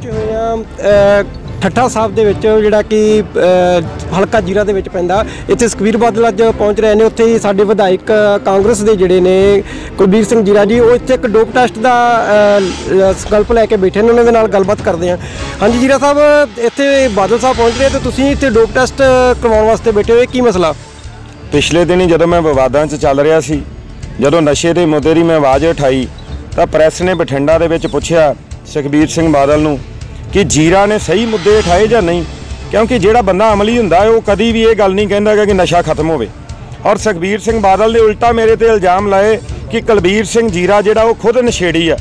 ਪਹੁੰਚੇ ਹੋਏ ਆ ਠੱਠਾ ਸਾਹਿਬ ਦੇ ਵਿੱਚ ਜਿਹੜਾ ਕਿ ਹਲਕਾ ਜੀਰਾ ਦੇ ਵਿੱਚ ਪੈਂਦਾ। ਇੱਥੇ ਸੁਖਬੀਰ ਬਾਦਲ ਅੱਜ ਪਹੁੰਚ ਰਹੇ ਨੇ। ਉੱਥੇ ਹੀ ਸਾਡੇ ਵਿਧਾਇਕ ਕਾਂਗਰਸ ਦੇ ਜਿਹੜੇ ਨੇ, ਕੁਲਬੀਰ ਸਿੰਘ ਜੀਰਾ ਜੀ, ਉਹ ਇੱਥੇ ਇੱਕ ਡੋਪ ਟੈਸਟ ਦਾ ਸੰਕਲਪ ਲੈ ਕੇ ਬੈਠੇ ਨੇ। ਉਹਨਾਂ ਦੇ ਨਾਲ ਗੱਲਬਾਤ ਕਰਦੇ ਆ ਹਾਂਜੀ ਜੀਰਾ ਸਾਹਿਬ, ਇੱਥੇ ਬਾਦਲ ਸਾਹਿਬ ਪਹੁੰਚ ਰਹੇ ਤੇ ਤੁਸੀਂ ਇੱਥੇ ਡੋਪ ਟੈਸਟ ਕਰਵਾਉਣ ਵਾਸਤੇ ਬੈਠੇ ਹੋਏ, ਕੀ ਮਸਲਾ? ਪਿਛਲੇ ਦਿਨੀ ਜਦੋਂ ਮੈਂ ਵਿਵਾਦਾਂ 'ਚ ਚੱਲ ਰਿਹਾ ਸੀ, ਜਦੋਂ ਨਸ਼ੇ ਦੇ ਮੁੱਦੇ ਦੀ ਮੈਂ ਆਵਾਜ਼ ਉਠਾਈ, ਤਾਂ ਪ੍ਰੈਸ ਨੇ ਬਠਿੰਡਾ ਦੇ ਵਿੱਚ ਪੁੱਛਿਆ ਸੁਖਬੀਰ ਸਿੰਘ ਬਾਦਲ ਨੂੰ ਕਿ ਜੀਰਾ ਨੇ ਸਹੀ ਮੁੱਦੇ ਉਠਾਏ ਜਾਂ ਨਹੀਂ? ਕਿਉਂਕਿ ਜਿਹੜਾ ਬੰਦਾ ਅਮਲੀ ਹੁੰਦਾ ਹੈ, ਉਹ ਕਦੀ ਵੀ ਇਹ ਗੱਲ ਨਹੀਂ ਕਹਿੰਦਾ ਹੈਗਾ ਕਿ ਨਸ਼ਾ ਖਤਮ ਹੋਵੇ। ਔਰ ਸੁਖਬੀਰ ਸਿੰਘ ਬਾਦਲ ਨੇ ਉਲਟਾ ਮੇਰੇ ਤੇ ਇਲਜ਼ਾਮ ਲਾਏ ਕਿ ਕੁਲਬੀਰ ਸਿੰਘ ਜੀਰਾ ਜਿਹੜਾ ਉਹ ਖੁਦ ਨਸ਼ੇੜੀ ਆ।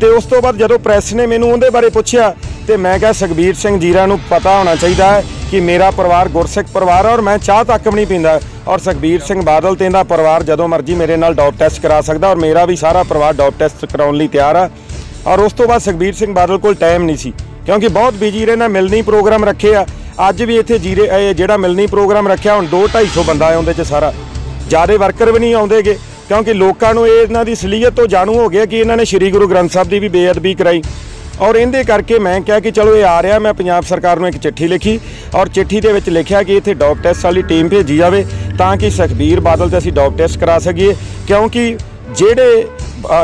ਤੇ ਉਸ ਤੋਂ ਬਾਅਦ ਜਦੋਂ ਪ੍ਰੈਸ ਨੇ ਮੈਨੂੰ ਉਹਦੇ ਬਾਰੇ ਪੁੱਛਿਆ, ਤੇ ਮੈਂ ਕਿਹਾ ਸੁਖਬੀਰ ਸਿੰਘ ਜੀਰਾ ਨੂੰ ਪਤਾ ਹੋਣਾ ਚਾਹੀਦਾ ਹੈ ਕਿ ਮੇਰਾ ਪਰਿਵਾਰ ਗੁਰਸਿੱਖ ਪਰਿਵਾਰ ਹੈ ਔਰ ਮੈਂ ਚਾਹ ਤੱਕ ਵੀ ਨਹੀਂ ਪੀਂਦਾ। ਔਰ ਸੁਖਬੀਰ ਸਿੰਘ ਬਾਦਲ ਤੇ ਇਹਦਾ ਪਰਿਵਾਰ ਜਦੋਂ ਮਰਜ਼ੀ ਮੇਰੇ ਨਾਲ ਡੋਪ ਟੈਸਟ ਕਰਾ ਸਕਦਾ ਔਰ ਮੇਰਾ ਵੀ ਸਾਰਾ ਪਰਿਵਾਰ ਡੋਪ ਟੈਸਟ ਕਰਾਉਣ ਲਈ ਤਿਆਰ ਆ। ਔਰ ਉਸ ਤੋਂ ਬਾਅਦ ਸੁਖਬੀਰ ਸਿੰਘ ਬਾਦਲ ਕੋਲ ਟਾਈਮ ਨਹੀਂ ਸੀ, ਕਿਉਂਕਿ ਬਹੁਤ ਬਿਜ਼ੀ ਰਹੇ ਰਹਿਣਾ ਮਿਲਣੀ ਪ੍ਰੋਗਰਾਮ ਰੱਖੇ ਆ। ਅੱਜ ਵੀ ਇੱਥੇ ਜੀਰੇ ਜਿਹੜਾ ਮਿਲਣੀ ਪ੍ਰੋਗਰਾਮ ਰੱਖਿਆ, ਹੁਣ 2 250 ਬੰਦਾ ਆਉਂਦੇ ਚ ਸਾਰਾ। ਜਿਆਦੇ ਵਰਕਰ ਵੀ ਨਹੀਂ ਆਉਂਦੇਗੇ, ਕਿਉਂਕਿ ਲੋਕਾਂ ਨੂੰ ਇਹ ਇਹਨਾਂ ਦੀ ਸਲੀਅਤ ਤੋਂ ਜਾਣੂ ਹੋ ਗਿਆ ਕਿ ਇਹਨਾਂ ਨੇ ਸ੍ਰੀ ਗੁਰੂ ਗ੍ਰੰਥ ਸਾਹਿਬ ਦੀ ਵੀ ਬੇਅਦਬੀ ਕਰਾਈ। ਔਰ ਇਹਦੇ ਕਰਕੇ ਮੈਂ ਕਿਹਾ ਕਿ ਚਲੋ ਇਹ ਆ ਰਿਹਾ, ਮੈਂ ਪੰਜਾਬ ਸਰਕਾਰ ਨੂੰ ਇੱਕ ਚਿੱਠੀ ਲਿਖੀ, ਔਰ ਚਿੱਠੀ ਦੇ ਵਿੱਚ ਲਿਖਿਆ ਕਿ ਇੱਥੇ ਡੌਪ ਟੈਸਟ ਵਾਲੀ ਟੀਮ ਭੇਜੀ ਜਾਵੇ, ਤਾਂ ਕਿ ਸੁਖਬੀਰ ਬਾਦਲ ਤੇ ਅਸੀਂ ਡੌਪ ਟੈਸਟ ਕਰਾ ਸਕੀਏ, ਕਿਉਂਕਿ ਜਿਹੜੇ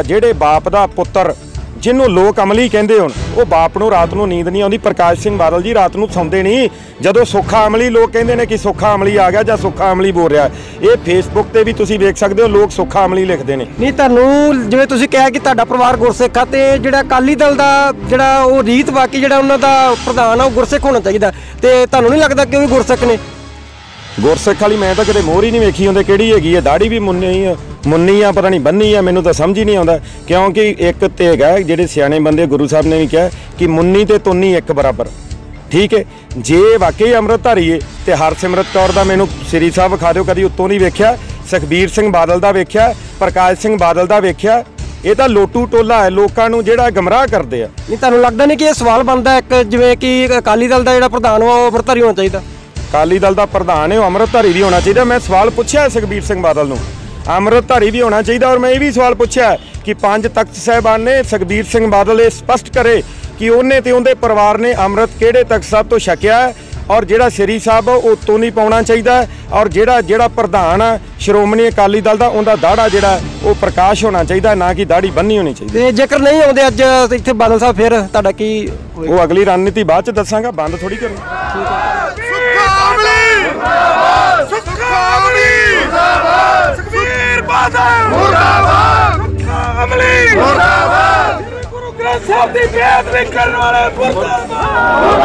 ਜਿਹੜੇ ਬਾਪ ਦਾ ਪੁੱਤਰ ਜਿਹਨੂੰ ਲੋਕ ਅਮਲੀ ਕਹਿੰਦੇ ਹੁਣ ਉਹ ਬਾਪ ਨੂੰ ਰਾਤ ਨੂੰ ਨੀਂਦ ਨਹੀਂ ਆਉਂਦੀ। ਪ੍ਰਕਾਸ਼ ਸਿੰਘ ਬਾਦਲ ਜੀ ਰਾਤ ਨੂੰ ਸੌਂਦੇ ਨਹੀਂ। ਜਦੋਂ ਸੁੱਖਾ ਅਮਲੀ ਲੋਕ ਕਹਿੰਦੇ ਨੇ ਕਿ ਸੁੱਖਾ ਅਮਲੀ ਆ ਗਿਆ ਜਾਂ ਸੁੱਖਾ ਅਮਲੀ ਬੋਲ ਰਿਹਾ। ਇਹ ਫੇਸਬੁੱਕ ਤੇ ਵੀ ਤੁਸੀਂ ਵੇਖ ਸਕਦੇ ਹੋ ਲੋਕ ਸੁੱਖਾ ਅਮਲੀ ਲਿਖਦੇ ਨੇ। ਨਹੀਂ ਤੁਹਾਨੂੰ ਜਿਵੇਂ ਤੁਸੀਂ ਕਿਹਾ ਕਿ ਤੁਹਾਡਾ ਪਰਿਵਾਰ ਗੁਰਸਿੱਖ ਆ ਤੇ ਜਿਹੜਾ ਅਕਾਲੀ ਦਲ ਦਾ ਜਿਹੜਾ ਉਹ ਰੀਤ ਬਾਕੀ ਜਿਹੜਾ ਉਹਨਾਂ ਦਾ ਪ੍ਰਧਾਨ ਆ ਉਹ ਗੁਰਸਿੱਖ ਹੋਣਾ ਚਾਹੀਦਾ। ਤੇ ਤੁਹਾਨੂੰ ਨਹੀਂ ਲੱਗਦਾ ਕਿ ਉਹ ਵੀ ਗੁਰਸਿੱਖ ਨੇ? ਗੁਰਸਿੱਖ ਵਾਲੀ ਮੈਂ ਤਾਂ ਕਦੇ ਮੋਹਰ ਹੀ ਨਹੀਂ ਵੇਖੀ ਹੁੰਦੇ ਕਿਹੜੀ ਹੈਗੀ ਹੈ ਦਾੜੀ ਵੀ ਮੁੰਨੀ ਆ। ਮੁੰਨੀ ਆ ਪਤਾ ਨਹੀਂ ਬੰਨੀ ਆ ਮੈਨੂੰ ਤਾਂ ਸਮਝ ਹੀ ਨਹੀਂ ਆਉਂਦਾ। ਕਿਉਂਕਿ ਇੱਕ ਤੇ ਹੈਗਾ ਜਿਹੜੇ ਸਿਆਣੇ ਬੰਦੇ ਗੁਰੂ ਸਾਹਿਬ ਨੇ ਵੀ ਕਿਹਾ ਕਿ ਮੁੰਨੀ ਤੇ ਤੁੰਨੀ ਇੱਕ ਬਰਾਬਰ। ਠੀਕ ਹੈ? ਜੇ ਵਾਕਈ ਅੰਮ੍ਰਿਤਧਾਰੀ ਏ ਤੇ ਹਰਸਿਮਰਤ ਕੌਰ ਦਾ ਮੈਨੂੰ ਸ੍ਰੀ ਸਾਹਿਬ ਵਿਖਾ ਦਿਓ ਕਦੀ ਉੱਤੋਂ ਨਹੀਂ ਵੇਖਿਆ ਸੁਖਬੀਰ ਸਿੰਘ ਬਾਦਲ ਦਾ ਵੇਖਿਆ ਪ੍ਰਕਾਸ਼ ਸਿੰਘ ਬਾਦਲ ਦਾ ਵੇਖਿਆ। ਇਹ ਤਾਂ ਲੋਟੂ ਟੋਲਾ ਹੈ ਲੋਕਾਂ ਨੂੰ ਜਿਹੜਾ ਗਮਰਾਹ ਕਰਦੇ ਆ। ਨਹੀਂ ਤੁਹਾਨੂੰ ਲੱਗਦਾ ਨਹੀਂ ਕਿ ਇਹ ਸਵਾਲ ਬਣਦਾ ਇੱਕ ਜਿਵੇਂ ਕਿ ਅਕਾਲੀ ਦਲ ਦਾ ਜਿਹੜਾ ਪ੍ਰਧਾਨ ਵਾ ਉਹ ਅੰਮ੍ਰਿਤਧਾਰੀ ਹੋਣਾ ਚਾਹੀਦਾ? ਅਕਾਲੀ ਦਲ ਦਾ ਪ੍ਰਧਾਨ ਹੈ ਉਹ ਅੰਮ੍ਰਿਤਧਾਰੀ ਵੀ ਹੋਣਾ ਚਾਹੀਦਾ। ਮੈਂ ਸਵਾਲ ਪੁੱਛਿਆ ਹੈ ਸੁਖਬੀਰ ਸਿੰਘ ਬਾਦਲ ਨੂੰ। ਅੰਮ੍ਰਿਤਧਾਰੀ ਵੀ ਹੋਣਾ ਚਾਹੀਦਾ ਔਰ ਮੈਂ ਇਹ ਵੀ ਸਵਾਲ ਪੁੱਛਿਆ ਕਿ ਪੰਜ ਤਖਤ ਸਾਹਿਬਾਨ ਨੇ ਸੁਖਬੀਰ ਸਿੰਘ ਬਾਦਲ ਇਹ ਸਪਸ਼ਟ ਕਰੇ ਕਿ ਉਹਨੇ ਤੇ ਉਹਦੇ ਪਰਿਵਾਰ ਨੇ ਅੰਮ੍ਰਿਤ ਕਿਹੜੇ ਤਖਤ ਸਾਹਿਬ ਤੋਂ ਛਕਿਆ ਹੈ ਔਰ ਜਿਹੜਾ ਸ੍ਰੀ ਸਾਹਿਬ ਆ, ਉਹ ਤੋਂ ਨਹੀਂ ਪਾਉਣਾ ਚਾਹੀਦਾ ਔਰ ਜਿਹੜਾ ਜਿਹੜਾ ਪ੍ਰਧਾਨ ਆ ਸ਼੍ਰੋਮਣੀ ਅਕਾਲੀ ਦਲ ਦਾ ਉਹਦਾ ਦਾੜਾ ਜਿਹੜਾ ਉਹ ਪ੍ਰਕਾਸ਼ ਹੋਣਾ ਚਾਹੀਦਾ ਨਾ ਕਿ ਦਾੜੀ ਬੰਨੀ ਹੋਣੀ ਚਾਹੀਦੀ ਤੇ ਜੇਕਰ ਨਹੀਂ ਆਉਂਦੇ ਅੱਜ ਇੱਥੇ ਬਾਦਲ ਸਾਹਿਬ ਫਿਰ ਤੁਹਾਡਾ ਕੀ? ਉਹ ਅਗਲੀ ਰਣਨੀਤੀ ਬਾਅਦ ਚ ਦੱਸਾਂਗਾ ਬੰਦ ਥੋੜੀ ਕਰਨੀ। ਮੁਰਦਾਬਾਦ ਸੁਖਾਵਲੀ! ਮੁਰਦਾਬਾਦ! ਸੁਖਬੀਰ ਬਾਦਲ! ਮੁਰਦਾਬਾਦ! ਸੁਖਾਵਲੀ! ਮੁਰਦਾਬਾਦ! ਗੁਰੂ ਗ੍ਰੰਥ ਸਾਹਿਬ ਦੀ ਬੇਅਦਬੀ ਕਰਨ ਵਾਲੇ ਮੁਰਦਾਬਾਦ!